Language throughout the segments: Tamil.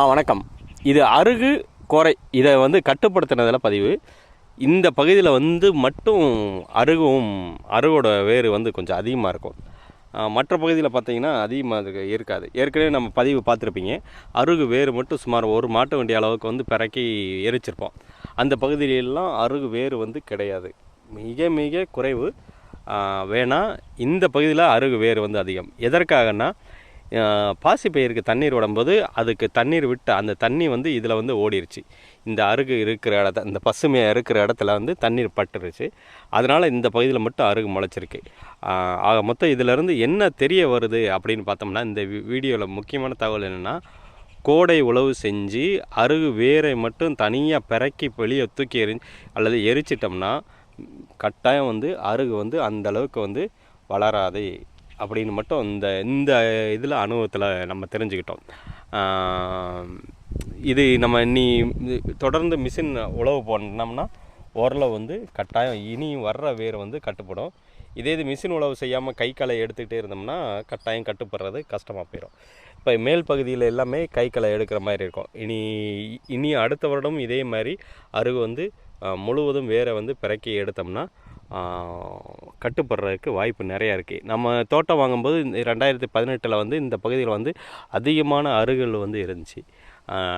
ஆ வணக்கம். இது அருகு கோரை இதை வந்து கட்டுப்படுத்தினதில் பதிவு. இந்த பகுதியில் வந்து மட்டும் அருகும் அருகோட வேர் வந்து கொஞ்சம் அதிகமாக இருக்கும். மற்ற பகுதியில் பார்த்தீங்கன்னா அதிகமாக அது இருக்காது. ஏற்கனவே நம்ம பதிவு பார்த்துருப்பீங்க. அருகு வேர் மட்டும் சுமார் ஒரு மாட்டு வண்டி அளவுக்கு வந்து பிறக்கி எரிச்சிருப்போம். அந்த பகுதியிலெல்லாம் அருகு வேறு வந்து கிடையாது. மிக மிக குறைவு. வேணால் இந்த பகுதியில் அருகு வேர் வந்து அதிகம். எதற்காகன்னா பாசி பயிருக்கு தண்ணீர் விடும்போது அதுக்கு தண்ணீர் விட்டு அந்த தண்ணி வந்து இதில் வந்து ஓடிருச்சு. இந்த அருகு இருக்கிற இடத்த இந்த பசுமையாக இருக்கிற இடத்துல வந்து தண்ணீர் பட்டுருச்சு. அதனால் இந்த பகுதியில் மட்டும் அருகு முளைச்சிருக்கு. ஆக மொத்தம் இதிலேருந்து என்ன தெரிய வருது அப்படின்னு பார்த்தோம்னா இந்த வீடியோவில் முக்கியமான தகவல் என்னென்னா கோடை உழவு செஞ்சு அருகு வேரை மட்டும் தனியாக பிறக்கி வெளியே தூக்கி எரி அல்லது எரிச்சிட்டோம்னா கட்டாயம் வந்து அருகு வந்து அந்த அளவுக்கு வந்து வளராது. அப்படின்னு மட்டும் இந்த இந்த இதில் அனுபவத்தில் நம்ம தெரிஞ்சுக்கிட்டோம். இது நம்ம நீ தொடர்ந்து மிஷின் உழவு போனோம்னா உரலை வந்து கட்டாயம் இனியும் வர்ற வேர் வந்து கட்டுப்படும். இதே இது மிஷின் உழவு செய்யாமல் கை களை எடுத்துக்கிட்டே இருந்தோம்னா கட்டாயம் கட்டுப்படுறது கஷ்டமாக போயிடும் இப்போ மேல் பகுதியில் எல்லாமே கை களை எடுக்கிற மாதிரி இருக்கும். இனி இனி அடுத்த வருடம் இதே மாதிரி அருகு வந்து முழுவதும் வேரை வந்து பிறக்கி எடுத்தோம்னா கட்டுப்படுறதுக்கு வாய்ப்பு நிறையா இருக்குது நம்ம தோட்டம் வாங்கும்போது இந்த ரெண்டாயிரத்தி பதினெட்டில் வந்து இந்த பகுதியில் வந்து அதிகமான அருகல் வந்து இருந்துச்சு.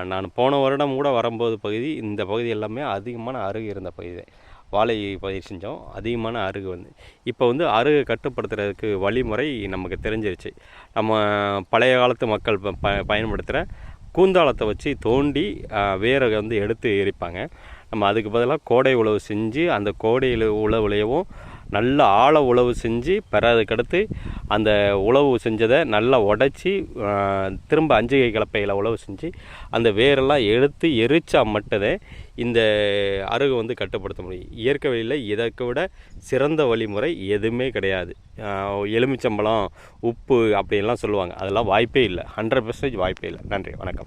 நான் போன வருடம் கூட வரும்போது பகுதி இந்த பகுதி எல்லாமே அதிகமான அருகு இருந்த பகுதி வாழை பயிர் செஞ்சோம் அதிகமான அருகு வந்து. இப்போ வந்து அருகு கட்டுப்படுத்துறதுக்கு வழிமுறை நமக்கு தெரிஞ்சிருச்சு. நம்ம பழைய காலத்து மக்கள் ப ப- பயன்படுத்துகிற கூந்தாளத்தை வச்சு தோண்டி வேரை வந்து எடுத்து எரிப்பாங்க. நம்ம அதுக்கு பதிலாக கோடை உழவு செஞ்சு அந்த கோடையில் உழவுலையவும் நல்ல ஆழ உழவு செஞ்சு பிறதுக்கடுத்து அந்த உழவு செஞ்சதை நல்லா உடச்சி திரும்ப அஞ்சிகை கலப்பையில் உழவு செஞ்சு அந்த வேரெல்லாம் எடுத்து எரிச்சா மட்டுமே இந்த அருகு வந்து கட்டுப்படுத்த முடியும். இயற்கை வழியில் இதற்கு விட சிறந்த வழிமுறை எதுவுமே கிடையாது. எலுமிச்சம்பழம் உப்பு அப்படின்லாம் சொல்லுவாங்க. அதெல்லாம் வாய்ப்பே இல்லை. ஹண்ட்ரட் பர்சன்டேஜ் வாய்ப்பே இல்லை. நன்றி. வணக்கம்.